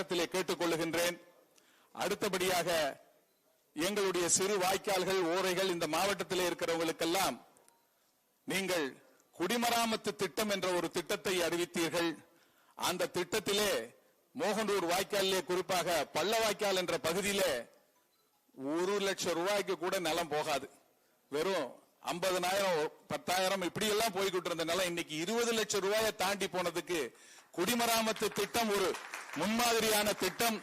நேரத்திலே கேட்டுக்கொள்ளுகின்றேன். அடுத்தபடியாக எங்களுடைய சிறு வாய்க்கால்கள் ஓரைகள் இந்த மாவட்டத்திலே இருக்கிறவங்களுக்கெல்லாம் நீங்கள் குடிமராமத்து திட்டம் என்ற ஒரு திட்டத்தை அறிவித்தீர்கள். அந்த திட்டத்திலே மோகனூர் வாய்க்காலிலே குறிப்பாக பள்ள வாய்க்கால் என்ற பகுதியிலே ஒரு லட்சம் ரூபாய்க்கு கூட நிலம் போகாது. வெறும் ஐம்பதனாயிரம் பத்தாயிரம் இப்படி எல்லாம் போய்கிட்டு இருந்த நிலம் இன்னைக்கு இருபது லட்சம் ரூபாயை தாண்டி போனதுக்கு குடிமராமத்து திட்டம் ஒரு முன்மாதிரியான திட்டம்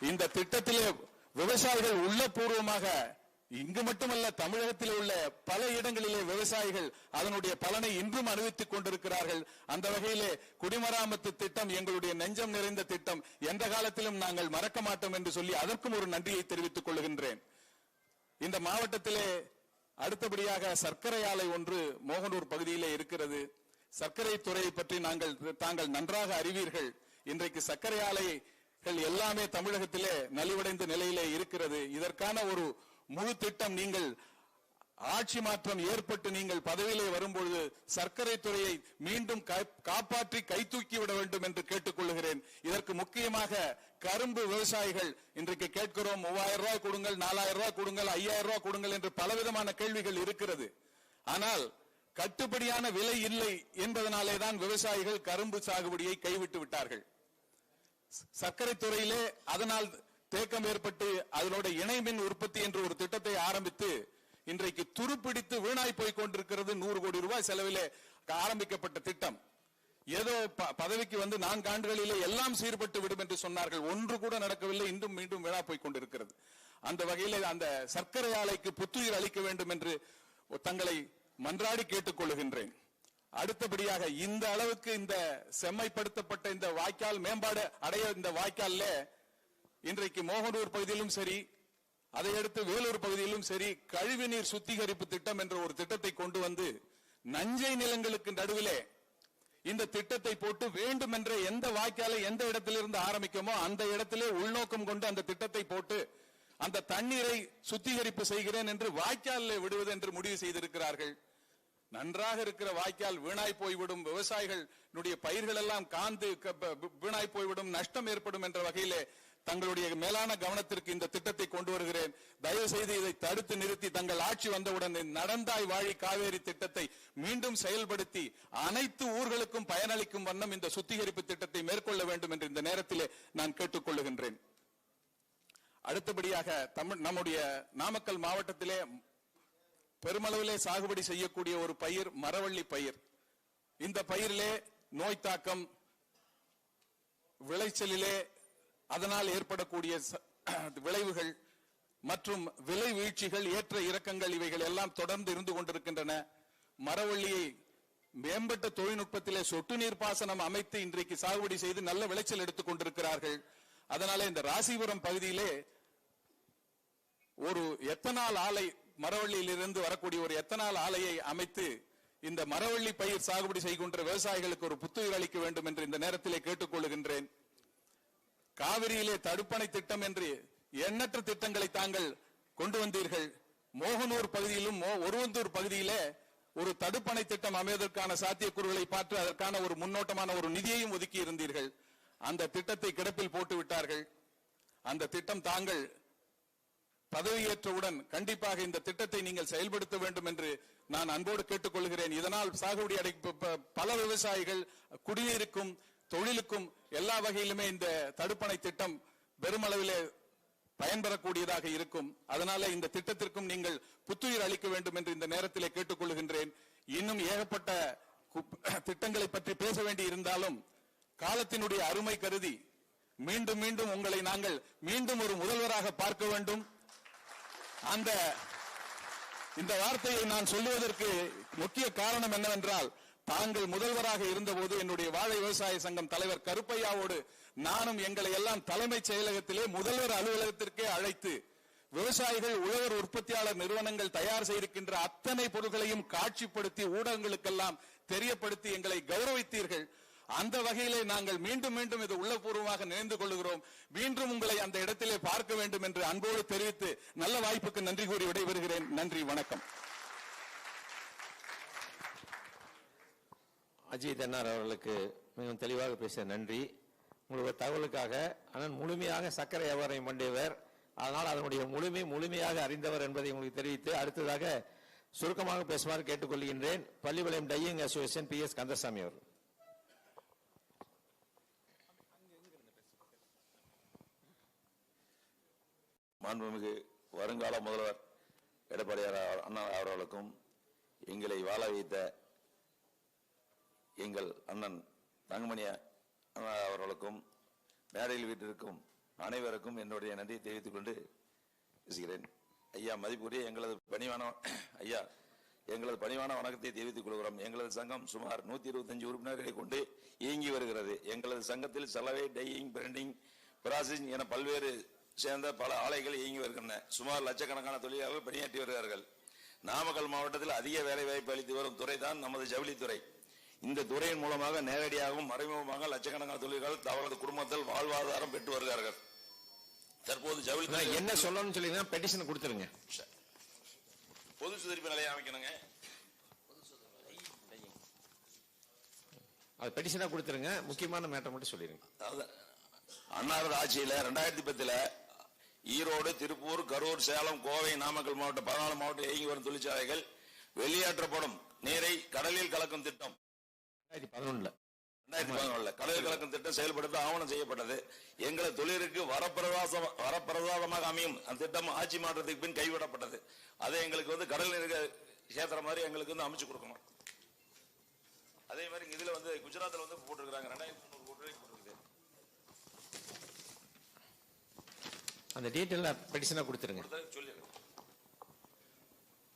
இந்த திட்டத்திலே விவசாயிகள் உள்ளபூர்வமாக இங்கு மட்டுமல்ல தமிழகத்தில் உள்ள பல இடங்களிலே விவசாயிகள் அதனுடைய பலனை இன்றும் அனுபவித்துக் கொண்டிருக்கிறார்கள். அந்த வகையிலே குடிமராமத்து திட்டம் எங்களுடைய நெஞ்சம் நிறைந்த திட்டம். எந்த காலத்திலும் நாங்கள் மறக்க மாட்டோம் என்று சொல்லி அதற்கும் ஒரு நன்றியை தெரிவித்துக் கொள்கின்றேன். இந்த மாவட்டத்திலே அடுத்தபடியாக சர்க்கரை ஆலை ஒன்று மோகனூர் பகுதியிலே இருக்கிறது. சர்க்கரை துறையை பற்றி நாங்கள் தாங்கள் நன்றாக அறிவீர்கள். இன்றைக்கு சர்க்கரை ஆலைகள் எல்லாமே தமிழகத்திலே நலிவடைந்த நிலையிலே இருக்கிறது. இதற்கான ஒரு முழு திட்டம் நீங்கள் ஆட்சி மாற்றம் ஏற்பட்டு நீங்கள் பதவியிலே வரும்பொழுது சர்க்கரை துறையை மீண்டும் காப்பாற்றி கைதூக்கி விட வேண்டும் என்று கேட்டுக்கொள்கிறேன். இதற்கு முக்கியமாக கரும்பு விவசாயிகள் இன்றைக்கு கேட்கிறோம் மூவாயிரம் ரூபாய் கொடுங்கள் நாலாயிரம் ரூபாய் கொடுங்கள் ஐயாயிரம் ரூபாய் கொடுங்கள் என்று பலவிதமான கேள்விகள் இருக்கிறது. ஆனால் கட்டுப்படியான விலை இல்லை என்பதனாலே தான் விவசாயிகள் கரும்பு சாகுபடியை கைவிட்டு விட்டார்கள். சர்க்கரை துறையிலே அதனால் தேக்கம் ஏற்பட்டு அதனோட இணைமின் உற்பத்தி என்ற ஒரு திட்டத்தை ஆரம்பித்து இன்றைக்கு துருப்பிடித்து வீணாய் போய் கொண்டிருக்கிறது நூறு கோடி ரூபாய் செலவிலே ஆரம்பிக்கப்பட்ட திட்டம். ஏதோ ப- பதவிக்கு வந்து நான்கு ஆண்டுகளிலே எல்லாம் சீர்பட்டு விடும் என்று சொன்னார்கள். ஒன்று கூட நடக்கவில்லை. இன்றும் மீண்டும் வீணா போய் கொண்டிருக்கிறது. அந்த வகையில் அந்த சர்க்கரை ஆலைக்கு புத்துயிர் அளிக்க வேண்டும் என்று தங்களை மன்றாடி கேட்டுக்கொள்கின்றேன் அடுத்தபடியாக இந்த அளவுக்கு இந்த செம்மைப்படுத்தப்பட்ட இந்த வாய்க்கால் மேம்பாடு அடைய இந்த வாய்க்கால்ல இன்றைக்கு மோகனூர் பகுதியிலும் சரி அதையடுத்து வேலூர் பகுதியிலும் சரி கழிவுநீர் சுத்திகரிப்பு திட்டம் என்ற ஒரு திட்டத்தை கொண்டு வந்து நஞ்சை நிலங்களுக்கு நடுவிலே இந்த திட்டத்தை போட்டு வேண்டும் என்ற எந்த வாய்க்காலை எந்த இடத்திலிருந்து ஆரம்பிக்குமோ அந்த இடத்திலே உள்நோக்கம் கொண்டு அந்த திட்டத்தை போட்டு அந்த தண்ணீரை சுத்திகரிப்பு செய்கிறேன் என்று வாய்க்காலில் விடுவது என்று முடிவு செய்திருக்கிறார்கள். நன்றாக இருக்கிற வாய்க்கால் வீணாய் போய்விடும். விவசாயிகளுடைய பயிர்கள் எல்லாம் காந்து க- வீணாய் போய்விடும். நஷ்டம் ஏற்படும் என்ற வகையிலே தங்களுடைய மேலான கவனத்திற்கு இந்த திட்டத்தை கொண்டு வருகிறேன். தயவு செய்து இதை தடுத்து நிறுத்தி தங்கள் ஆட்சி வந்தவுடன் நடந்தாய் வாழி காவேரி திட்டத்தை மீண்டும் செயல்படுத்தி அனைத்து ஊர்களுக்கும் பயனளிக்கும் வண்ணம் இந்த சுத்திகரிப்பு திட்டத்தை மேற்கொள்ள வேண்டும் என்று இந்த நேரத்திலே நான் கேட்டுக்கொள்ளுகின்றேன். அடுத்தபடியாக தமிழ் நம்முடைய நாமக்கல் மாவட்டத்திலே பெருமளவிலே சாகுபடி செய்யக்கூடிய ஒரு பயிர் மரவள்ளி பயிர். இந்த பயிரிலே நோய் தாக்கம் விளைச்சலிலே அதனால் ஏற்படக்கூடிய விளைவுகள் மற்றும் விலை வீழ்ச்சிகள் ஏற்ற இறக்கங்கள் இவைகள் எல்லாம் தொடர்ந்து இருந்து கொண்டிருக்கின்றன. மரவள்ளியை மேம்பட்ட தொழில்நுட்பத்திலே சொட்டு நீர் பாசனம் அமைத்து இன்றைக்கு சாகுபடி செய்து நல்ல விளைச்சல் எடுத்துக் கொண்டிருக்கிறார்கள். அதனால இந்த ராசிபுரம் பகுதியிலே ஒரு எத்தனால் ஆலை மரவள்ளியிலிருந்து வரக்கூடிய ஒரு எத்தனால் ஆலையை அமைத்து இந்த மரவள்ளி பயிர் சாகுபடி செய்கின்ற விவசாயிகளுக்கு ஒரு புத்துயிர் அளிக்க வேண்டும் என்று இந்த நேரத்திலே கேட்டுக்கொள்கின்றேன் காவிரியிலே தடுப்பணை திட்டம் என்று எண்ணற்ற திட்டங்களை தாங்கள் கொண்டு வந்தீர்கள். மோகனூர் பகுதியிலும் மோ- ஒருவந்தூர் பகுதியிலே ஒரு தடுப்பணை திட்டம் அமைவதற்கான சாத்தியக்கூறுகளை பார்த்து அதற்கான ஒரு முன்னோட்டமான ஒரு நிதியையும் ஒதுக்கி இருந்தீர்கள் அந்த திட்டத்தை கிடப்பில் போட்டு விட்டார்கள் அந்த திட்டம் தாங்கள் பதவியேற்றவுடன் கண்டிப்பாக இந்த திட்டத்தை நீங்கள் செயல்படுத்த வேண்டும் என்று நான் அன்போடு கேட்டுக்கொள்கிறேன். இதனால் சாகுபடி அடை பல விவசாயிகள் குடிநீருக்கும் தொழிலுக்கும் எல்லா வகையிலுமே இந்த தடுப்பணை திட்டம் பெருமளவிலே பயன்பெறக்கூடியதாக இருக்கும். அதனால இந்த திட்டத்திற்கும் நீங்கள் புத்துயிர் அளிக்க வேண்டும் என்று இந்த நேரத்திலே கேட்டுக்கொள்கின்றேன். இன்னும் ஏகப்பட்ட திட்டங்களை பற்றி பேச வேண்டி இருந்தாலும் காலத்தினுடைய அருமை கருதி மீண்டும் மீண்டும் உங்களை நாங்கள் மீண்டும் ஒரு முதல்வராக பார்க்க வேண்டும். அந்த இந்த வார்த்தையை நான் சொல்லுவதற்கு முக்கிய காரணம் என்னவென்றால் தாங்கள் முதல்வராக இருந்தபோது என்னுடைய வாழை விவசாய சங்கம் தலைவர் கருப்பையாவோடு நானும் எங்களை எல்லாம் தலைமைச் செயலகத்திலே முதல்வர் அலுவலகத்திற்கே அழைத்து விவசாயிகள் உழவர் உற்பத்தியாளர் நிறுவனங்கள் தயார் செய்திருக்கின்ற அத்தனை பொருட்களையும் காட்சிப்படுத்தி ஊடகங்களுக்கெல்லாம் தெரியப்படுத்தி எங்களை கௌரவித்தீர்கள். அந்த வகையிலே நாங்கள் மீண்டும் மீண்டும் இது உள்ளபூர்வமாக நினைந்து கொள்கிறோம் மீண்டும் உங்களை அந்த இடத்திலே பார்க்க வேண்டும் என்று அன்போடு தெரிவித்து நல்ல வாய்ப்புக்கு நன்றி கூறி விடைபெறுகிறேன். நன்றி வணக்கம். அஜித் அன்னார் அவர்களுக்கு மிகவும் தெளிவாக பேச நன்றி. உங்களுடைய தகவலுக்காக ஆனால் முழுமையாக சர்க்கரை வியாபாரம் பண்ணியவர் அதனால் அதனுடைய முழுமை முழுமையாக அறிந்தவர் என்பதை உங்களுக்கு தெரிவித்து அடுத்ததாக சுருக்கமாக பேசுமாறு கேட்டுக்கொள்கின்றேன். Pallipalayam dyeing association P S Kandasamy அவர் மாண்புமிகு வருங்கால முதல்வர் எடப்பாடியார் அண்ணா அவர்களுக்கும் எங்களை வாழ வைத்த எங்கள் அண்ணன் தங்கமணி அண்ணா அவர்களுக்கும் மேடையில் வீட்டிற்கும் அனைவருக்கும் என்னுடைய நன்றியை தெரிவித்துக் கொண்டு பேசுகிறேன். ஐயா மதிப்புரிய எங்களது பணிவான ஐயா எங்களது பணிவான வணக்கத்தை தெரிவித்துக் கொள்கிறோம். எங்களது சங்கம் சுமார் நூற்றி இருபத்தஞ்சு உறுப்பினர்களை கொண்டு இயங்கி வருகிறது. எங்களது சங்கத்தில் சலவை டையிங் பிரிண்டிங் பிராசிங் என பல்வேறு சேர்ந்த பல ஆலைகள் இயங்கி வருகின்றன. சுமார் லட்சக்கணக்கான தொழிலாளர்கள் பணியாற்றி வருகிறார்கள். நாமக்கல் மாவட்டத்தில் அதிக வேலை வாய்ப்பு அளித்து வரும் துறை தான் நமது ஜவுளித்துறை இந்த துறையின் மூலமாக நேரடியாகவும் மறைமுகமாக லட்சக்கணக்கான தொழில்கள் தவறது குடும்பத்தில் வாழ்வாதாரம் பெற்று வருகிறார்கள். தற்போது ஜவுளித்துறை என்ன சொல்லணும்னு சொல்லி பெட்டிஷன் கொடுத்துருங்க. பொது சுதரிப்பு நிலையம் அமைக்கணுங்க. அது பெட்டிஷனா கொடுத்துருங்க. முக்கியமான மேட்டர் மட்டும் சொல்லிடுங்க அதாவது அன்னாரது ஆட்சியில ரெண்டாயிரத்தி பத்துல ஈரோடு திருப்பூர் கரூர் சேலம் கோவை நாமக்கல் மாவட்ட பதினாலு மாவட்டம் இயங்கி வரும் தொழிற்சாலைகள் வெளியேற்றப்படும் நீரை கடலில் கலக்கும் திட்டம். பதினொன்னுல. ரெண்டாயிரத்தி கடலில் கலக்கும் திட்டம் செயல்படுத்த ஆவணம் செய்யப்பட்டது. எங்களது தொழிலுக்கு வரப்பிரவாசம் வரப்பிரசாதமாக அமையும். அந்த திட்டம் ஆட்சி மாற்றத்துக்கு பின் கைவிடப்பட்டது. அதை எங்களுக்கு வந்து கடல் நீர் சேர்த்துற மாதிரி எங்களுக்கு வந்து அமைச்சு கொடுக்கணும். அதே மாதிரி இதுல வந்து குஜராத்ல வந்து போட்டிருக்காங்க ரெண்டாயிரத்தி முந்நூறு கோடி ரூபாய்க்கு போட்டிருக்குது அந்த டீட்டெயில் பெட்டிஷனா கொடுத்துருங்க.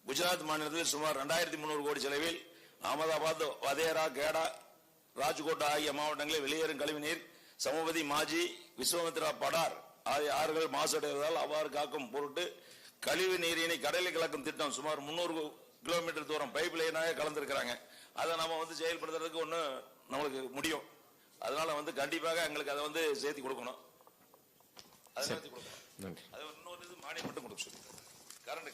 குஜராத் மாநிலத்தில் சுமார் ரெண்டாயிரத்தி முன்னூறு கோடி செலவில் அகமதாபாத் வதேரா கேடா ராஜ்கோட் ஆகிய மாவட்டங்களில் வெளியேறும் கழிவுநீர் சமபதி மாஜி விஸ்வமித்ரா படார் ஆகிய ஆறுகள் மாசடைவதால் அவ்வாறு காக்கும் பொருட்டு கழிவு நீரினை கடலில் கலக்கும் திட்டம் சுமார் முன்னூறு கிலோமீட்டர் தூரம் பைப் லைனாக கலந்துருக்கிறாங்க. அதை நம்ம வந்து செயல்படுத்துறதுக்கு ஒன்று நம்மளுக்கு முடியும். அதனால வந்து கண்டிப்பாக எங்களுக்கு அதை வந்து சேர்த்து கொடுக்கணும். அதை சேர்த்து கொடுக்கணும். அது இன்னொரு இது மானியம் மட்டும் கொடுக்க சொல்லி. கரண்ட்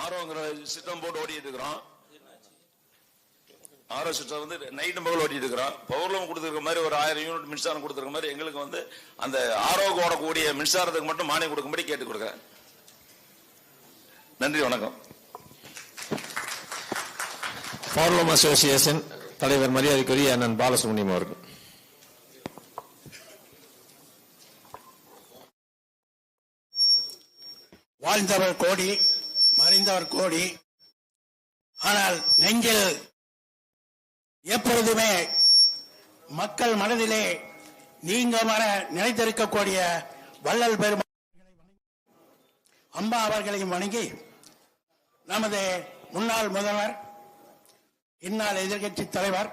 ஆரோங்கிற சிட்டம் போட்டு ஓடிட்டு இருக்கிறோம் ஆரோ சிஸ்டம் வந்து நைட்டும் பகல் ஓட்டிட்டு இருக்கிறோம் பவர்லூம் கொடுத்துருக்க மாதிரி ஒரு ஆயிரம் யூனிட் மின்சாரம் கொடுத்துருக்க மாதிரி எங்களுக்கு வந்து அந்த ஆரோக்கு ஓடக்கூடிய மின்சாரத்துக்கு மட்டும் மானியம் கொடுக்கும்படி கேட்டு கொடுக்குறேன். நன்றி வணக்கம். பவர்லூம் அசோசியேஷன் தலைவர் மரியாதைக்குரிய அண்ணன் பாலசுப்ரமணியம் அவர்கள். வாழ்ந்தவர் கோடி மறைந்தவர் கோடி. ஆனால் நெஞ்சில் எப்பொழுதுமே மக்கள் மனதிலே நீங்க மர நிலைத்திருக்கக்கூடிய வள்ளல் பெருமா அம்மா அவர்களையும் வணங்கி நமது முன்னாள் முதல்வர் இந்நாள் எதிர்க்கட்சி தலைவர்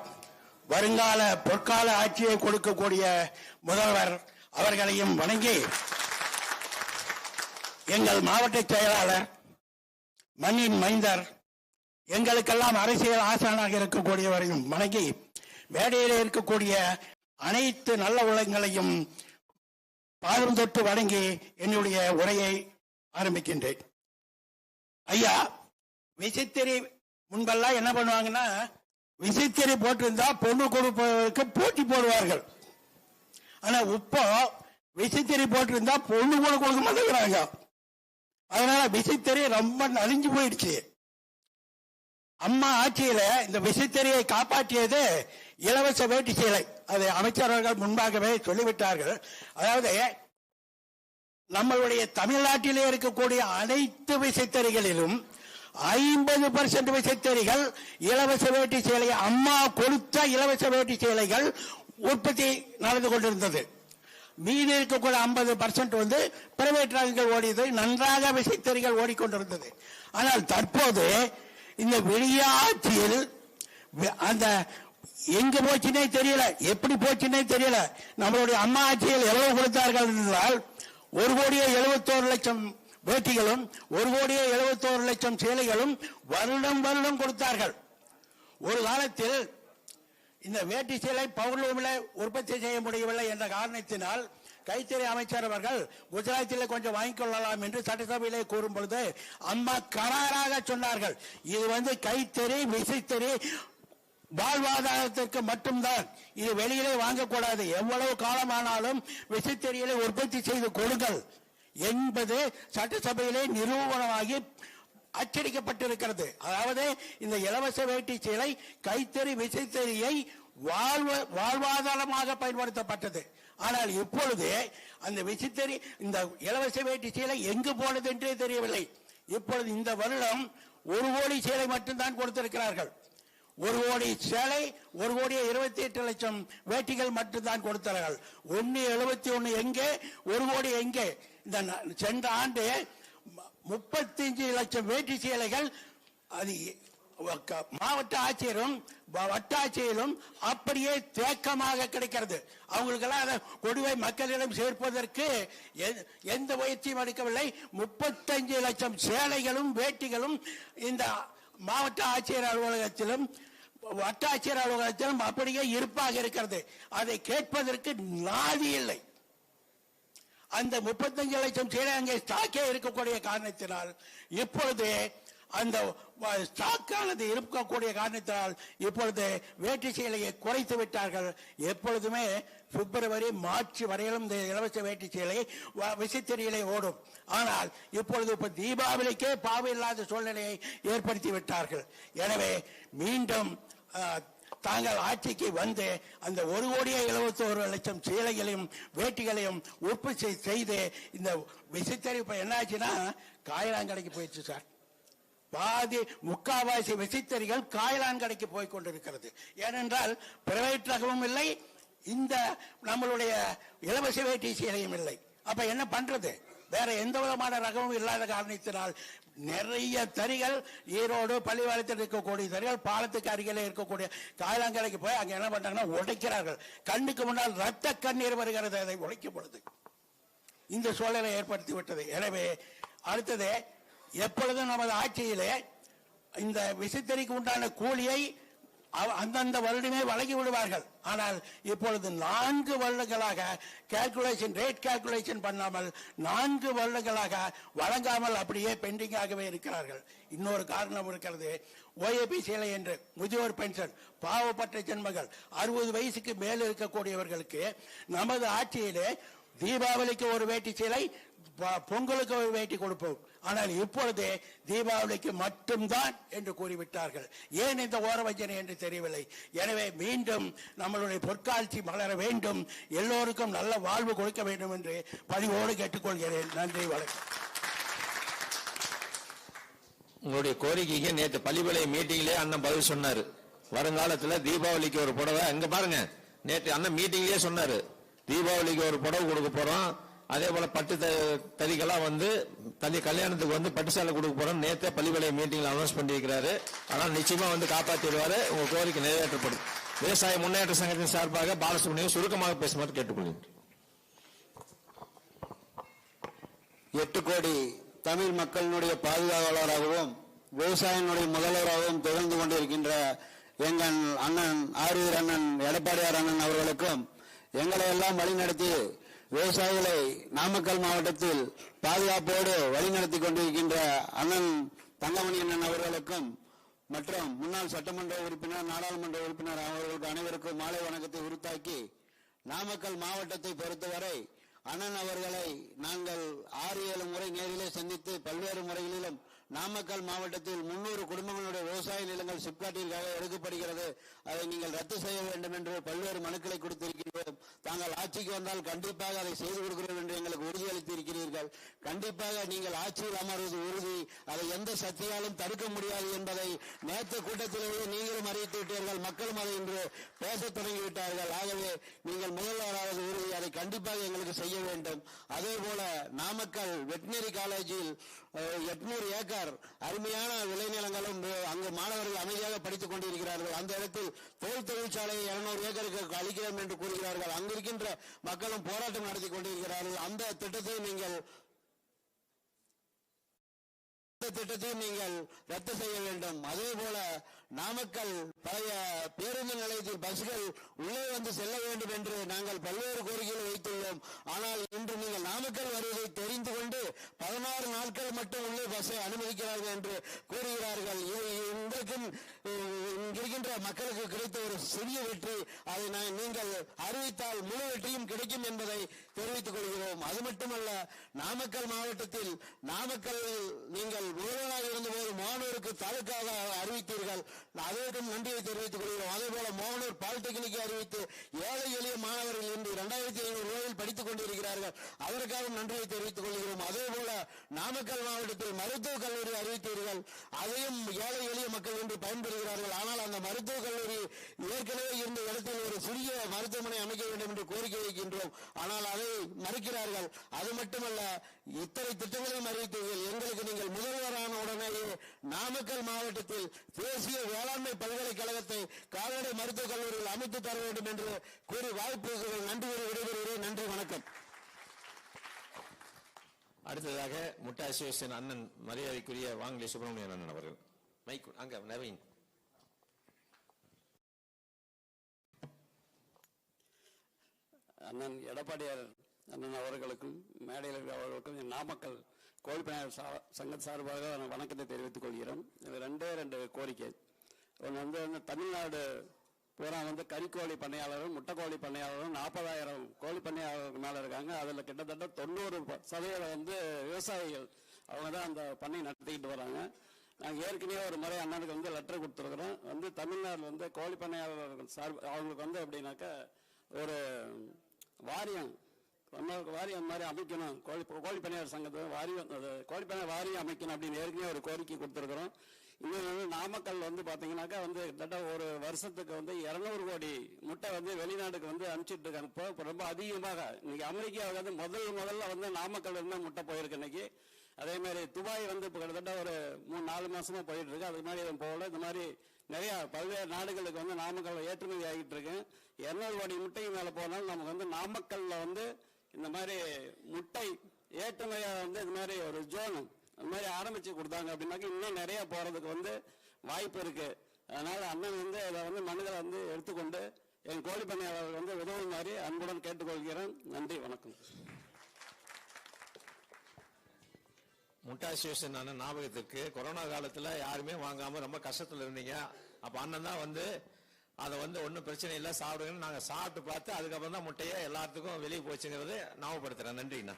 வருங்கால பொற்கால ஆட்சியை கொடுக்கக்கூடிய முதல்வர் அவர்களையும் வணங்கி எங்கள் மாவட்ட செயலாளர் மண்ணின் மைந்தர் எங்களுக்கெல்லாம் அரசியல் ஆசானாக இருக்கக்கூடியவரையும் வணங்கி மேடையில் இருக்கக்கூடிய அனைத்து நல்ல உள்ளங்களையும் பாதம் தொட்டு வணங்கி என்னுடைய உரையை ஆரம்பிக்கின்றேன். ஐயா விசித்திரி முன்பெல்லாம் என்ன பண்ணுவாங்கன்னா விசித்திரி போட்டிருந்தா பொண்ணு கொடுப்பதற்கு போட்டி போடுவார்கள். ஆனா இப்போ விசித்திரி போட்டிருந்தா பொண்ணு கூட கொடுக்க மாட்டேங்கிறாங்க. அதனால விசைத்தறி ரொம்ப நலிஞ்சு போயிடுச்சு. அம்மா ஆட்சியில இந்த விசைத்தறியை காப்பாற்றியது இலவச வேட்டி சேலை. அதை அமைச்சர்கள் முன்பாகவே சொல்லிவிட்டார்கள். அதாவது நம்மளுடைய தமிழ்நாட்டிலே இருக்கக்கூடிய அனைத்து விசைத்தறிகளிலும் ஐம்பது பர்சன்ட் விசைத்தறிகள் இலவச வேட்டி சேலை அம்மா கொடுத்த இலவச வேட்டி சேலைகள் உற்பத்தி நடந்து கொண்டிருந்தது. மீதி இருக்கக்கூடிய ஐம்பது பர்சன்ட் வந்து பிரைவேட் ரகங்கள் ஓடியது நன்றாக விசைத்தறிகள் ஓடிக்கொண்டிருந்தது. ஆனால் தற்போது இந்த வெளியாட்சியில் அந்த எங்க போச்சுன்னே தெரியல எப்படி போச்சுன்னே தெரியல. நம்மளுடைய அம்மா ஆட்சியில் எவ்வளவு கொடுத்தார்கள் என்றால் ஒரு கோடியே எழுபத்தோரு லட்சம் வேட்டிகளும் ஒரு கோடியே எழுபத்தோரு லட்சம் சேலைகளும் வருடம் வருடம் கொடுத்தார்கள். ஒரு காலத்தில் இந்த வேட்டி சேலை பவுர்லூமில் உற்பத்தி செய்ய முடியவில்லை என்ற காரணத்தினால் கைத்தறி அமைச்சர் அவர்கள் குஜராத்தில் கொஞ்சம் வாங்கிக் கொள்ளலாம் என்று சட்டசபையிலே கூறும் பொழுது அம்மா கராராக சொன்னார்கள். இது வந்து கைத்தறி விசைத்தறி வாழ்வாதாரத்திற்கு மட்டும்தான். இது வெளியிலே வாங்கக்கூடாது. எவ்வளவு காலமானாலும் விசைத்தறிகளை உற்பத்தி செய்து கொடுங்கள். என்பது சட்டசபையிலே நிரூபணமாகி அச்சடிக்கப்பட்டிருக்கிறது. அதாவது இந்த இலவச வேட்டி சேலை கைத்தறி விசைத்தறியை வாழ்வ வாழ்வாதாரமாக பயன்படுத்தப்பட்டது. ஆனால் இப்பொழுது அந்த விசைத்தறி இந்த இலவச வேட்டி சேலை எங்கு போனது என்றே தெரியவில்லை. இப்பொழுது இந்த வருடம் ஒரு கோடி சேலை மட்டும்தான் கொடுத்திருக்கிறார்கள். ஒரு கோடி சேலை ஒரு கோடியே இருபத்தி எட்டு லட்சம் வேட்டிகள் மட்டும்தான் கொடுத்தார்கள். ஒன்னு எழுபத்தி ஒன்னு எங்கே ஒரு கோடி எங்கே? இந்த ந- சென்ற ஆண்டு முப்பத்தஞ்சு லட்சம் வேட்டி சேலைகள் அது க- மாவட்ட ஆட்சியரும் வ- வட்டாட்சியரும் அப்படியே தேக்கமாக கிடைக்கிறது. அவங்களுக்கெல்லாம் அதை கொடுவை மக்களிடம் சேர்ப்பதற்கு எந்த முயற்சியும் எடுக்கவில்லை. முப்பத்தஞ்சு லட்சம் சேலைகளும் வேட்டிகளும் இந்த மாவட்ட ஆட்சியர் அலுவலகத்திலும் வட்டாட்சியர் அலுவலகத்திலும் அப்படியே இருப்பாக இருக்கிறது. அதை கேட்பதற்கு நாதி இல்லை. அந்த முப்பத்தஞ்சு லட்சம் சேலை அங்கே ஸ்டாக்கே இருக்கக்கூடிய காரணத்தினால் இப்பொழுது அந்த ஸ்டாக்கானது இருக்கக்கூடிய காரணத்தினால் இப்பொழுது வேட்டி சேலையை குறைத்து விட்டார்கள். எப்பொழுதுமே பிப்ரவரி மார்ச் வரையிலும் இந்த இலவச வேட்டி சேலை வ- ஓடும். ஆனால் இப்பொழுது இப்ப தீபாவளிக்கே பாவம் இல்லாத சூழ்நிலையை ஏற்படுத்தி விட்டார்கள். எனவே மீண்டும் தாங்கள் ஆட்சிக்கு வந்து அந்த ஒரு கோடியே எழுபத்தி ஒரு லட்சம் சீலைகளையும் வேட்டிகளையும் உற்பத்தி செய்து இந்த விசைத்தறி இப்போ என்னாச்சுன்னா காயலாங்கடைக்கு போயிடுச்சு சார். பாதி முக்காவாசி விசைத்தறிகள் காயலான் கடைக்கு போய் கொண்டிருக்கிறது. ஏனென்றால் பிரைவேட் ரகமும் இல்லை இந்த நம்மளுடைய இலவச வேட்டி சீலையும் இல்லை. அப்ப என்ன பண்றது? வேற எந்த விதமான ரகமும் இல்லாத காரணத்தினால் நிறைய தறிகள் ஈரோடு பள்ளிவாளத்தில் இருக்கக்கூடிய தறிகள் பாலத்துக்கு அருகிலே இருக்கக்கூடிய காயலாங்கரைக்கு போய் அங்கே என்ன பண்றாங்கன்னா உடைக்கிறார்கள். கண்ணுக்கு முன்னால் ரத்த கண்ணீர் வருகிறது. அதை உடைக்கும் பொழுது இந்த சூழலை ஏற்படுத்தி விட்டது. எனவே அடுத்தது எப்பொழுதும் நமது ஆட்சியிலே இந்த விசைத்தறிக்கு உண்டான கூலியை அந்தந்த வருடமே வழங்கி விடுவார்கள். ஆனால் இப்பொழுது நான்கு வருடங்களாக கால்குலேஷன் ரேட் கால்குலேஷன் பண்ணாமல் நான்கு வருடங்களாக வழங்காமல் அப்படியே பெண்டிங்காகவே இருக்கிறார்கள். இன்னொரு காரணம் இருக்கிறது. ஓஏபி சேலை என்று முதியோர் பென்ஷன் பாவப்பட்ட ஜென்மங்கள் அறுபது வயசுக்கு மேல் இருக்கக்கூடியவர்களுக்கு நமது ஆட்சியிலே தீபாவளிக்கு ஒரு வேட்டி சேலை பொங்கலுக்கு வேட்டி கொடுப்போம். ஆனால் இப்பொழுது தீபாவளிக்கு மட்டும்தான் என்று கூறிவிட்டார்கள். ஏன் இந்த ஓரவஞ்சனை என்று தெரியவில்லை. எனவே மீண்டும் நம்மளுடைய பொற்காட்சி மலர வேண்டும். எல்லோருக்கும் நல்ல வாழ்வு கொடுக்க வேண்டும் என்று பதிவோடு கேட்டுக்கொள்கிறேன். நன்றி வணக்கம். உங்களுடைய கோரிக்கைக்கு நேற்று பள்ளிப்படை மீட்டிங்லேயே அண்ணன் பதில் சொன்னார். வருங்காலத்தில் தீபாவளிக்கு ஒரு புடவை அங்கே பாருங்க நேற்று அண்ணன் மீட்டிங்லேயே சொன்னார். தீபாவளிக்கு ஒரு புடவை கொடுக்க போகிறோம் அதே போல பட்டு த- வந்து தனி கல்யாணத்துக்கு வந்து பட்டு சேலை கொடுக்க போறோம் நேற்றே பள்ளிப்படை மீட்டிங்ல அனௌன்ஸ் பண்ணியிருக்கிறாரு. ஆனால் நிச்சயமா வந்து காப்பாற்றிடுவாரு உங்க கோரிக்கை நிறைவேற்றப்படும். விவசாய முன்னேற்ற சங்கத்தின் சார்பாக பாலசுப்ரமணியம் சுருக்கமாக பேசுமாறு கேட்டுக்கொள்கிறேன். எட்டு கோடி தமிழ் மக்களினுடைய பாதுகாவலராகவும் விவசாயினுடைய முதல்வராகவும் திகழ்ந்து கொண்டிருக்கின்ற எங்கள் அண்ணன் ஆரியர் அண்ணன் எடப்பாடியார் அண்ணன் அவர்களுக்கும் எங்களை எல்லாம் வழிநடத்தி விவசாயிகளை நாமக்கல் மாவட்டத்தில் பாதுகாப்போடு வழிநடத்தி கொண்டிருக்கின்ற அண்ணன் தங்கமணி அண்ணன் அவர்களுக்கும் மற்றும் முன்னாள் சட்டமன்ற உறுப்பினர் நாடாளுமன்ற உறுப்பினர் அவர்களுக்கு அனைவருக்கும் மாலை வணக்கத்தை உறுத்தாக்கி நாமக்கல் மாவட்டத்தை பொறுத்தவரை அண்ணன் அவர்களை நாங்கள் ஆறு ஏழு முறை நேரிலே சந்தித்து பல்வேறு முறைகளிலும் நாமக்கல் மாவட்டத்தில் முன்னூறு குடும்பங்களுடைய விவசாய நிலங்கள் சிப்காட்டிற்காக எடுக்கப்படுகிறது. அதை நீங்கள் ரத்து செய்ய வேண்டும் என்று பல்வேறு மனுக்களை கொடுத்திருக்கிறோம் தாங்கள் ஆட்சிக்கு வந்தால் கண்டிப்பாக அதை செய்து கொடுக்கிறோம் என்று எங்களுக்கு உறுதியளித்திருக்கிறீர்கள் கண்டிப்பாக நீங்கள் ஆட்சியில் அமர்வது உறுதி. அதை எந்த சக்தியாலும் தடுக்க முடியாது என்பதை நேற்று கூட்டத்திலேயே நீங்களும் அறிவித்து விட்டீர்கள். மக்களும் அதை இன்று பேச தொடங்கிவிட்டார்கள். ஆகவே நீங்கள் முதல்வராவது உறுதி அதை கண்டிப்பாக எங்களுக்கு செய்ய வேண்டும். அதே போல நாமக்கல் வெட்டினரி காலேஜில் எட்நூறு ஏக்கர் அருமையான விளைநிலங்களும் அங்கு மாணவர்கள் அமைதியாக படித்துக் கொண்டிருக்கிறார்கள். அந்த இடத்தில் தோல் தொழிற்சாலையை இருநூறு ஏக்கருக்கு அளிக்கிறோம் என்று கூறுகிறார்கள். அங்கிருக்கின்ற மக்களும் போராட்டம் நடத்தி கொண்டிருக்கிறார்கள். அந்த திட்டத்தை நீங்கள் திட்டத்தையும் நீங்கள் ரத்து செய்ய வேண்டும். அதே போல நாமக்கல் பழைய பேருந்து நிலையத்தில் பஸ்கள் உள்ளே வந்து செல்ல வேண்டும் என்று நாங்கள் பல்வேறு கோரிக்கைகள் வைத்துள்ளோம். ஆனால் இன்று நீங்கள் நாமக்கல் வருவதை தெரிந்து கொண்டு பதினாறு நாட்கள் மட்டும் உள்ளே பஸ்ஸை அனுமதிக்கிறார்கள் என்று கூறுகிறார்கள். இது இன்றைக்கும் இருக்கின்ற இங்கிருக்கின்ற மக்களுக்கு கிடைத்த ஒரு சிறிய வெற்றி அதை நான் நீங்கள் அறிவித்தால் முழு வெற்றியும் கிடைக்கும் என்பதை தெரிவித்துக் கொள்கிறோம். அது மட்டுமல்ல நாமக்கல் மாவட்டத்தில் நாமக்கல் நீங்கள் முதல்வராக இருந்தபோது மாணவருக்கு தாலுக்காக அறிவித்தீர்கள். அதற்கும் நன்றியை தெரிவித்துக் கொள்கிறோம் அதே போல மோகனூர் பாலிடெக்னிக்கை அறிவித்து ஏழை எளிய மாணவர்கள் இன்று இரண்டாயிரத்தி ஐநூறு ரூபாயில் படித்துக் கொண்டிருக்கிறார்கள். அதற்காகவும் நன்றியை தெரிவித்துக் கொள்கிறோம். அதே போல நாமக்கல் மாவட்டத்தில் மருத்துவக் கல்லூரி அறிவித்தீர்கள். அதையும் ஏழை எளிய மக்கள் இன்று பயன்பெறுகிறார்கள். ஆனால் அந்த மருத்துவக் கல்லூரி ஏற்கனவே இருந்த இடத்தில் ஒரு சிறிய மருத்துவமனை அமைக்க வேண்டும் என்று கோரிக்கை வைக்கின்றோம். ஆனால் அதை மறுக்கிறார்கள். அது மட்டுமல்ல இத்தனை திட்டங்களையும் அறிவித்தீர்கள். எங்களுக்கு நீங்கள் முதல்வரான உடனேயே நாமக்கல் மாவட்டத்தில் தேசிய வேளாண்மை பல்கலைக்கழகத்தை கால்நடை மருத்துவக் கல்லூரியில் அமைத்து தர வேண்டும் என்று கூறி வாய்ப்புக்கு நன்றி கூறி விடைபெறுகிறேன். நன்றி வணக்கம். அடுத்ததாக முட்டா அசோசியேஷன் அண்ணன் மரியாதைக்குரிய வாங்கலி சுப்பிரமணியன் அண்ணன் அவர்கள். மைக் அங்க நவீன் அண்ணன் எடப்பாடியார் அண்ணன் அவர்களுக்கும் மேடையில் அவர்களுக்கும் என் நாமக்கல் கோழிப்பணியாளர் சா- சங்க சார்பாக வணக்கத்தை தெரிவித்துக் கொள்கிறோம் இது ரெண்டே ரெண்டு கோரிக்கை. வந்து வந்து தமிழ்நாடு பூரா வந்து கறிக்கோழி பண்ணையாளரும் முட்டைக்கோழி பண்ணையாளரும் நாற்பதாயிரம் கோழி பண்ணையாளருக்கு மேலே இருக்காங்க. அதில் கிட்டத்தட்ட தொண்ணூறு சதவீதம் வந்து விவசாயிகள் அவங்க தான் அந்த பண்ணை நடத்திக்கிட்டு வராங்க. நாங்கள் ஏற்கனவே ஒரு முறை அண்ணனுக்கு வந்து லெட்டர் கொடுத்துருக்குறோம். வந்து தமிழ்நாட்டில் வந்து கோழி பண்ணையாளர்கள் சார் அவங்களுக்கு வந்து எப்படின்னாக்கா ஒரு வாரியம் வாரியம் மாதிரி அமைக்கணும். கோழி கோழி பண்ணையாளர் சங்கத்தை வாரியம் அது கோழி பண்ணை வாரியம் அமைக்கணும் அப்படின்னு ஏற்கனவே ஒரு கோரிக்கை கொடுத்துருக்குறோம். இன்னொரு வந்து நாமக்கல் வந்து பார்த்தீங்கன்னாக்கா வந்து கிட்டத்தட்ட ஒரு வருஷத்துக்கு வந்து இரநூறு கோடி முட்டை வந்து வெளிநாட்டுக்கு வந்து அனுப்பிச்சிட்டு இருக்காங்க. இப்போ இப்போ ரொம்ப அதிகமாக இன்னைக்கு அமெரிக்காவுக்கு வந்து முதல் முதல்ல வந்து நாமக்கல் இருந்து முட்டை போயிருக்கு இன்னைக்கு. அதே மாதிரி துபாய் வந்து இப்போ கிட்டத்தட்ட ஒரு மூணு நாலு மாசமா போயிட்டு இருக்கு. அதுக்கு மாதிரி போகல. இந்த மாதிரி நிறைய பல்வேறு நாடுகளுக்கு வந்து நாமக்கல் ஏற்றுமதி ஆகிட்டு இருக்கு. இரநூறு கோடி முட்டைக்கு மேலே போனாலும் நமக்கு வந்து நாமக்கல்ல வந்து இந்த மாதிரி முட்டை ஏற்றுமதியாக வந்து இந்த மாதிரி ஒரு ஜோன் அந்த மாதிரி ஆரம்பிச்சு கொடுத்தாங்க அப்படின்னாக்க இன்னும் நிறைய போறதுக்கு வந்து வாய்ப்பு இருக்கு. அதனால அண்ணன் வந்து இதை வந்து மனிதரை வந்து எடுத்துக்கொண்டு என் கோழி பண்ணையாளர்கள் வந்து உதவுமாறு அன்புடன் கேட்டுக்கொள்கிறேன். நன்றி வணக்கம். முட்டா சிவசன் அண்ணன் ஞாபகத்திற்கு கொரோனா காலத்துல யாருமே வாங்காம ரொம்ப கஷ்டத்துல இருந்தீங்க. அப்ப அண்ணன் தான் வந்து அதை வந்து ஒன்றும் பிரச்சனை இல்லை சாப்பிடுங்கன்னு நாங்கள் சாப்பிட்டு பார்த்து அதுக்கப்புறம் தான் முட்டையை எல்லாத்துக்கும் வெளியே போச்சுங்கிறது ஞாபகப்படுத்துறேன். நன்றிண்ணா.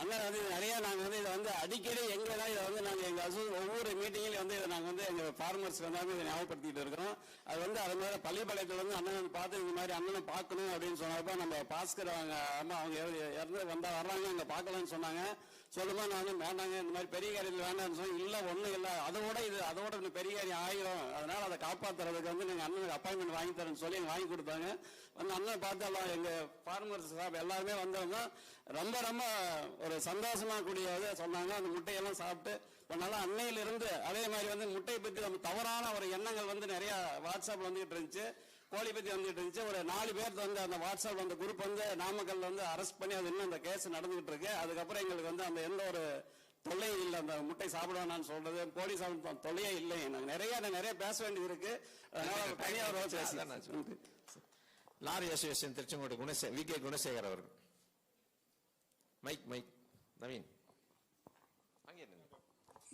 அண்ணன் வந்து நிறையா நாங்கள் வந்து இதை வந்து அடிக்கடி எங்கெல்லாம் இதை வந்து நாங்கள் எங்கள் அசு ஒவ்வொரு மீட்டிங்லையும் வந்து இதை நாங்கள் வந்து எங்கள் ஃபார்மர்ஸ் வந்து இதை ஞாபகப்படுத்திட்டு இருக்கிறோம் அது வந்து அது மாதிரி பள்ளிப்பாளையத்தில் வந்து அண்ணன் பார்த்து இந்த மாதிரி அண்ணனை பார்க்கணும் அப்படின்னு சொன்னப்போ நம்ம பாஸ்கர் அவங்க அம்மா அவங்க இறந்து- வந்தால் வர்றாங்க அங்கே பார்க்கலாம்னு சொன்னாங்க. சொல்லும்போது நாங்கள் வேண்டாங்க இந்த மாதிரி பெரிய காரியம் வேண்டாம்னு சொன்னேன் இல்லை ஒன்றும் இல்லை. அதோட இது அதோட இன்னும் பெரிய காரியம் ஆயிரும். அதனால் அதை காப்பாற்றுறதுக்கு வந்து நீங்கள் அண்ணனுக்கு அப்பாயின்மெண்ட் வாங்கி தரேன்னு சொல்லி வாங்கி கொடுத்தாங்க. வந்து அண்ணன் பார்த்து எல்லாம் எங்க ஃபார்மர்ஸ் சாப் எல்லாருமே வந்தவங்க ரொம்ப ரொம்ப ஒரு சந்தோஷமாக கூடியது சொன்னாங்க. அந்த முட்டையெல்லாம் சாப்பிட்டு அதனால அன்னையிலிருந்து அதே மாதிரி வந்து முட்டையை பற்றி நம்ம தவறான ஒரு எண்ணங்கள் வந்து நிறையா வாட்ஸ்அப்பில் வந்துகிட்டு இருந்துச்சு. கோழி பத்தி வந்துட்டு இருந்துச்சு. ஒரு நாலு பேர் வந்து அந்த வாட்ஸ்அப் அந்த குரூப் வந்து நாமக்கல் வந்து அரெஸ்ட் பண்ணி அது இன்னும் அந்த கேஸ் நடந்துகிட்டு இருக்கு. அதுக்கப்புறம் எங்களுக்கு வந்து அந்த எந்த ஒரு தொல்லையும் இல்லை. அந்த முட்டை சாப்பிடுவானான்னு சொல்றது கோழி சாப்பிட தொல்லையே இல்லை. நாங்க நிறைய நிறைய பேச வேண்டியது இருக்கு. அதனால தனியாக ஒரு பேசி. லாரி அசோசியேஷன் திருச்செங்கோடு குணசே வி கே குணசேகர் அவர்கள். Mike mike Naveen.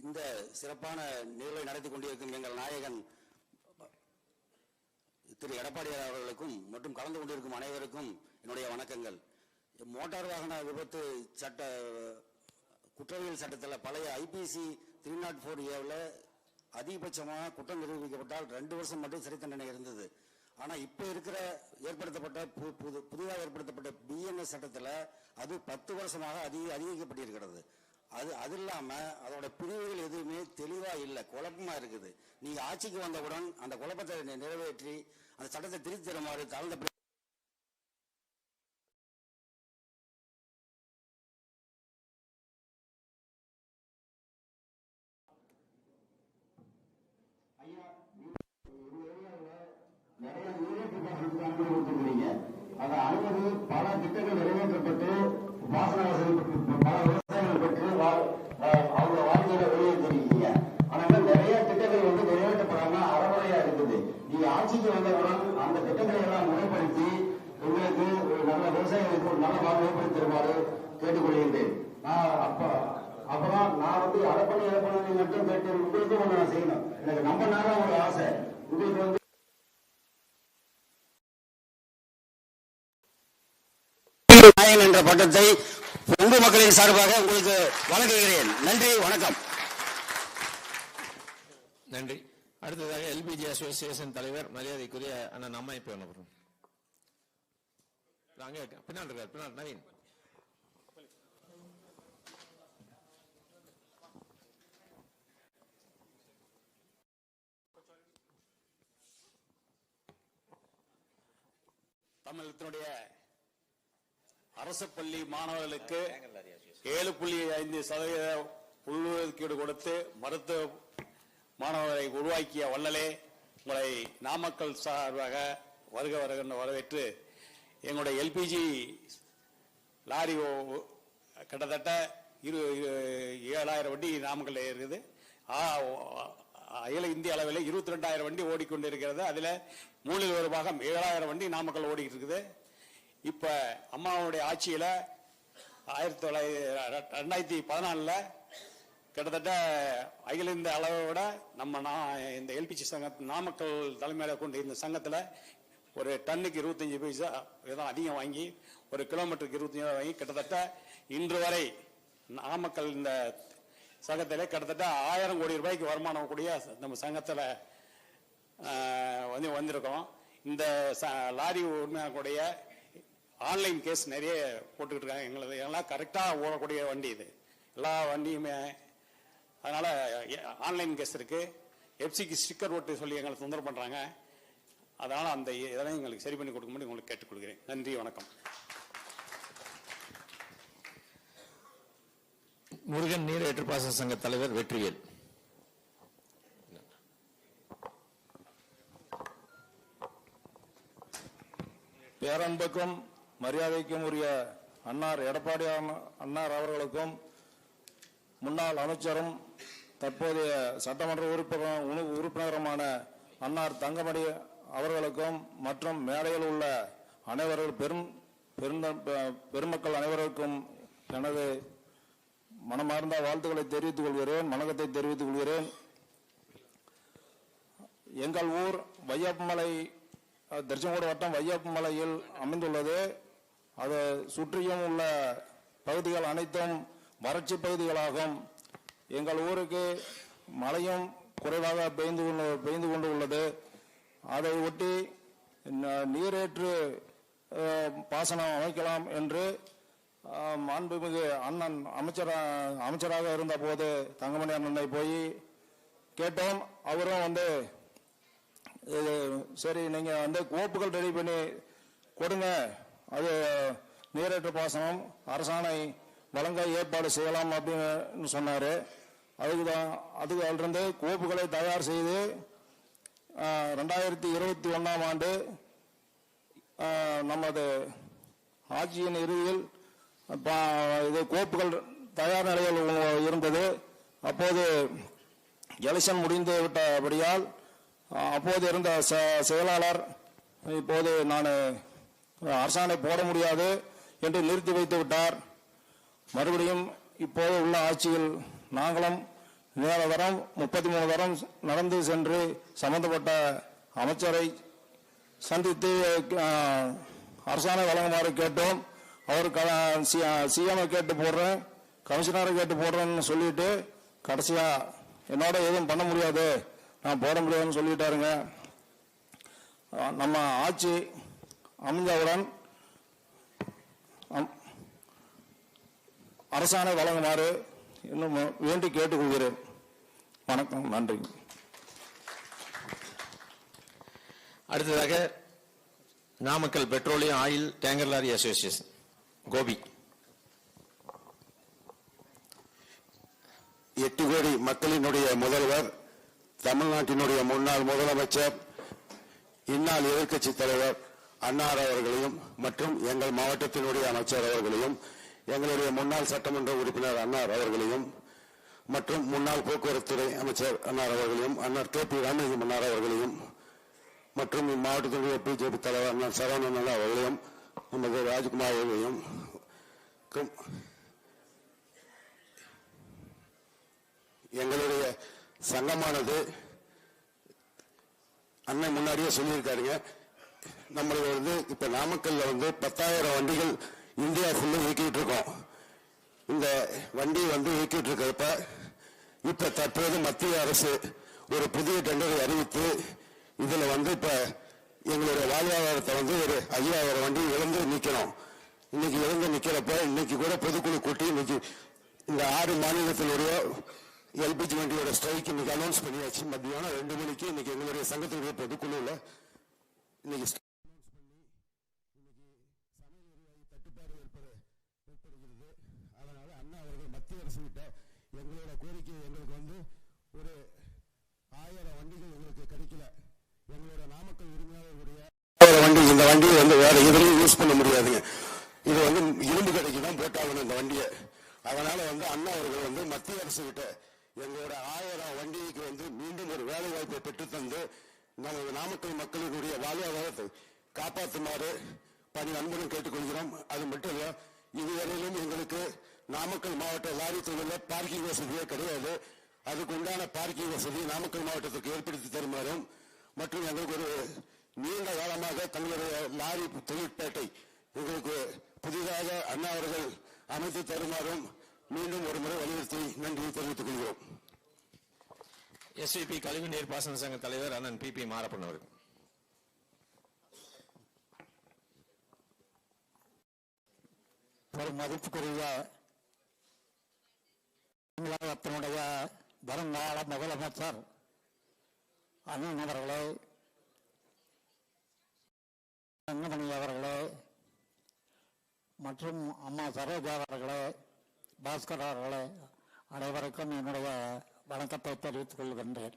இந்த சிறப்பான நிகழ்வை நடத்தி கொண்டிருக்கும் எங்கள் நாயகன் திரு எடப்பாடியார் அவர்களுக்கும் மற்றும் கலந்து கொண்டிருக்கும் அனைவருக்கும் என்னுடைய வணக்கங்கள். மோட்டார் வாகன விபத்து சட்ட குற்றவியல் சட்டத்தில் பழைய ஐபிசி த்ரீ நாட் ஃபோர் ஏவில் அதிகபட்சமாக குற்றம் நிரூபிக்கப்பட்டால் ரெண்டு வருஷம் மட்டும் சிறை தண்டனை இருந்தது. ஆனால் இப்போ இருக்கிற ஏற்படுத்தப்பட்ட பு- புது புதிதாக ஏற்படுத்தப்பட்ட பிஎன்எஸ் சட்டத்தில் அது பத்து வருஷமாக அதிக அதிகரிக்கப்பட்டிருக்கிறது. அது அது இல்லாமல் அதோட பிரிவுகள் எதுவுமே தெளிவாக இல்லை குழப்பமாக இருக்குது. நீங்கள் ஆட்சிக்கு வந்தவுடன் அந்த குழப்பத்தை நிறைவேற்றி அந்த சட்டத்தை திருத்தி தருமாறு தாழ்ந்த நிறைய அனுமதி பல திட்டங்கள் நிறைவேற்றப்பட்டு வாசன வசதி பல விவசாயிகளுக்கு ஒரு நல்ல வாழ்வு ஏற்படுத்தி தருமாறு கேட்டுக்கொள்கின்றேன். நான் அப்ப அப்பதான் நான் வந்து அதை பண்ணி மட்டும் கேட்டு உங்களுக்கும் ஒண்ணு நான் செய்யணும். எனக்கு நம்ம நேரம் ஒரு ஆசை. உங்களுக்கு வந்து என்ற பட்டத்தை பொங்கு மக்களின் சார்பாக உங்களுக்கு வழங்குகிறேன். நன்றி வணக்கம். நன்றி. அடுத்ததாக எல்பிஜி அசோசியேஷன் தலைவர் மரியாதைக்குரிய அண்ணன் அம்மாயிப்பு அவர்கள். அங்கே பின்னால் இருக்கார் பின்னால் நவீன். தமிழகத்தினுடைய அரசு பள்ளி மாணவர்களுக்கு ஏழு புள்ளி ஐந்து சதவீத உள்ஒதுக்கீடு கொடுத்து மருத்துவ மாணவரை உருவாக்கிய வள்ளலே உங்களை நாமக்கல் சார்பாக வருக வருகின்ற வரவேற்று எங்களுடைய எல்பிஜி லாரி ஓ- கிட்டத்தட்ட இரு ஏழாயிரம் வண்டி நாமக்கல்ல இருக்குது அகில இந்திய அளவில் இருபத்தி ரெண்டாயிரம் வண்டி ஓடிக்கொண்டிருக்கிறது. அதில் மூலில் ஒரு பாகம் ஏழாயிரம் வண்டி நாமக்கல் ஓடிக்கிட்டு இருக்குது இப்போ அம்மாவுடைய ஆட்சியில் ஆயிரத்தி தொள்ளாயிரத்தி ரெண்டாயிரத்தி பதினாலில் கிட்டத்தட்ட அகில இந்த அளவை விட நம்ம நா- இந்த எல்பிஜி சங்க நாமக்கல் தலைமையில் கொண்டு இந்த சங்கத்தில் ஒரு டன்னுக்கு இருபத்தஞ்சி பைசா இதான் அதிகம் வாங்கி ஒரு கிலோமீட்டருக்கு இருபத்தஞ்சு ரூபா வாங்கி கிட்டத்தட்ட இன்று வரை நாமக்கல் இந்த சங்கத்திலே கிட்டத்தட்ட ஆயிரம் கோடி ரூபாய்க்கு வருமானம் கூடிய நம்ம சங்கத்தில் வந்து வந்திருக்கோம். இந்த ச- லாரி உரிமையாக்கூடிய ஆன்லைன் கேஸ் நிறைய போட்டுக்கிட்டு இருக்காங்க. எங்களது எல்லாம் கரெக்டாக ஓடக்கூடிய வண்டி இது. எல்லா வண்டியுமே அதனால் ஆன்லைன் கேஸ் இருக்குது எஃப்சிக்கு ஸ்டிக்கர் ஓட்டு சொல்லி எங்களை தொந்தரவு பண்ணுறாங்க அதனால அந்த இதெல்லாம் எங்களுக்கு சரி பண்ணி கொடுக்கும்படி உங்களுக்கு கேட்டுக்கொள்கிறேன். நன்றி வணக்கம். முருகன் நீர் ஏற்றுப்பாசன சங்க தலைவர் வெற்றிவேல். பேரன்புக்கும் மரியாதைக்கும் உரிய அன்னார் எடப்பாடி அன்னார் அவர்களுக்கும் முன்னாள் அமைச்சரும் தற்போதைய சட்டமன்ற உறுப்பினர் உறுப்பினருமான அன்னார் தங்கமணி அவர்களுக்கும் மற்றும் மேடையில் உள்ள அனைவர்கள் பெரும் பெருந்த- பெ- பெருமக்கள் அனைவருக்கும் எனது மனமார்ந்த வாழ்த்துக்களை தெரிவித்துக் கொள்கிறேன் வணக்கத்தை தெரிவித்துக் கொள்கிறேன். எங்கள் ஊர் வையப்பமலை திருச்செங்கோடு வட்டம் வையப்பமலையில் அமைந்துள்ளது. அது சுற்றியும் உள்ள பகுதிகள் அனைத்தும் வறட்சி பகுதிகளாகும். எங்கள் ஊருக்கு மழையும் குறைவாக பெய்ந்து கொண்டு பெய்ந்து கொண்டு உள்ளது. அதை ஒட்டி ந- நீரேற்று பாசனம் அமைக்கலாம் என்று மாண்புமிகு அண்ணன் அமைச்சரா அமைச்சராக இருந்தபோது தங்கமணி அண்ணனை போய் கேட்டோம். அவரும் வந்து இது சரி நீங்கள் வந்து கோப்புகள் ரெடி பண்ணி கொடுங்க. அது நீரேற்று பாசனம் அரசாணை வழங்க ஏற்பாடு செய்யலாம் அப்படின்னு சொன்னார். அதுக்கு தான் அதுக்கு அதிலிருந்து கோப்புகளை தயார் செய்து ரெண்டாயிரத்தி இருபத்தி ஒன்றாம் ஆண்டு நமது ஆட்சியின் இறுதியில் இது கோப்புகள் தயார் நிலையில் இருந்தது. அப்போது எலெக்ஷன் முடிந்து விட்டபடியால் அப்போது இருந்த செ- செயலாளர் இப்போது நான் அரசாணை போட முடியாது என்று நிறுத்தி வைத்து விட்டார். மறுபடியும் இப்போது உள்ள ஆட்சியில் நாங்களும் நேர தரம் முப்பத்தி மூணு தரம் நடந்து சென்று சம்பந்தப்பட்ட அமைச்சரை சந்தித்து அரசாணை வழங்குமாறு கேட்டோம். அவர் சிஎம்ஐ கேட்டு போடுறேன் கமிஷனரை கேட்டு போடுறேன்னு சொல்லிட்டு கடைசியா என்னோட எதுவும் பண்ண முடியாது நான் போட முடியாதுன்னு சொல்லிட்டாருங்க. நம்ம ஆட்சி அமைஞ்சவுடன் அம்- அரசாணை வழங்குமாறு இன்னும் வேண்டி கேட்டுக்கொள்கிறேன். வணக்கம் நன்றி. அடுத்ததாக Namakkal petroleum oil tanker lorry association Gopi. எட்டு கோடி மக்களினுடைய முதல்வர் தமிழ்நாட்டினுடைய முன்னாள் முதலமைச்சர் இந்நாள் எதிர்க்கட்சி தலைவர் அன்னார் அவர்களையும் மற்றும் எங்கள் மாவட்டத்தினுடைய அமைச்சர் அவர்களையும் எங்களுடைய முன்னாள் சட்டமன்ற உறுப்பினர் அன்னார் அவர்களையும் மற்றும் முன்னாள் போக்குவரத்துறை அமைச்சர் அன்னார் அவர்களையும் அன்னார் கே பி ராமலிங்கம் அன்னார் அவர்களையும் மற்றும் இம்மாவட்டத்தினுடைய பிஜேபி தலைவர் அண்ணன் சரவணன் அவர்களையும் நமது ராஜ்குமார் அவர்களையும் எங்களுடைய சங்கமானது அண்ணன் முன்னாடியே சொல்லியிருக்காருங்க. நம்மளுக்கு வந்து இப்ப நாமக்கல்ல வந்து பத்தாயிரம் வண்டிகள் இந்தியா ஃபுல்லும் இயக்கிட்டு இருக்கோம். இந்த வண்டி வந்து இயக்கிட்டு இருக்கிறப்ப இப்ப தற்போது மத்திய அரசு ஒரு புதிய டெண்டரை அறிவித்து இதுல வந்து இப்ப எங்களுடைய வாழ்வாதாரத்தை வந்து ஒரு ஐயாயிரம் வண்டி இழந்து நிக்கணும். இன்னைக்கு இழந்து நிக்கிறப்ப இன்னைக்கு கூட பொதுக்குழு கூட்டி இன்னைக்கு இந்த ஆறு மாநிலத்தினுடைய எல்பிஜி வண்டியோட ஸ்ட்ரைக் இன்னைக்கு அனௌன்ஸ் பண்ணியாச்சு. மத்தியானம் ரெண்டு மணிக்கு இன்னைக்கு எங்களுடைய சங்கத்தினுடைய பொதுக்குழுல இன்னைக்கு st- தட்டுப்பாடு ஏற்படு ஏற்படுகிறது அதனால அண்ணா அவர்கள் மத்திய அரசு கிட்ட எங்களோட கோரிக்கை எங்களுக்கு வந்து ஒரு ஆயிரம் வண்டிகள் எங்களுக்கு கிடைக்கல எங்களோட நாமக்கல் உரிமையாளர்களுடைய ஆயிரம் வண்டி இந்த வண்டியை வந்து வேற எதுலையும் யூஸ் பண்ண முடியாதுங்க. இது வந்து இரும்பு கடைக்கு தான் போட்டாகணும் இந்த வண்டியை. அதனால வந்து அண்ணா அவர்கள் வந்து மத்திய அரசு கிட்ட எங்களோட ஆயிரம் வண்டிக்கு வந்து மீண்டும் ஒரு வேலை வாய்ப்பை பெற்றுத்தந்து நமது நாமக்கல் மக்களினுடைய வாழ்வாதாரத்தை காப்பாற்றுமாறு பணி அன்புடன் கேட்டுக்கொள்கிறோம். அது மட்டும் இல்ல இதுவரையிலும் எங்களுக்கு நாமக்கல் மாவட்ட லாரி தொழில பார்க்கிங் வசதியே கிடையாது. அதுக்கு உண்டான பார்க்கிங் வசதி நாமக்கல் மாவட்டத்துக்கு ஏற்படுத்தி தருமாறும் மற்றும் எங்களுக்கு ஒரு நீண்ட காலமாக தங்களுடைய லாரி தொழிற்பேட்டை எங்களுக்கு புதிதாக அண்ணா அவர்கள் அமைத்து தருமாறும் மீண்டும் ஒரு முறை வலியுறுத்தி நன்றியை தெரிவித்துக் கொள்கிறோம். எஸ்விபி கழிவுநீர் பாசன சங்க தலைவர் அண்ணன் பி பி மாரப்பன் அவர்கள். ஒரு மதிப்புக்குரிய தமிழகத்தினுடைய வருங்கால முதலமைச்சர் அண்ணன் அவர்களே தங்கமணி அவர்களே மற்றும் அம்மா சரோஜா அவர்களே பாஸ்கர் அவர்களே அனைவருக்கும் என்னுடைய வணக்கத்தை தெரிவித்துக் கொள்கின்றேன்.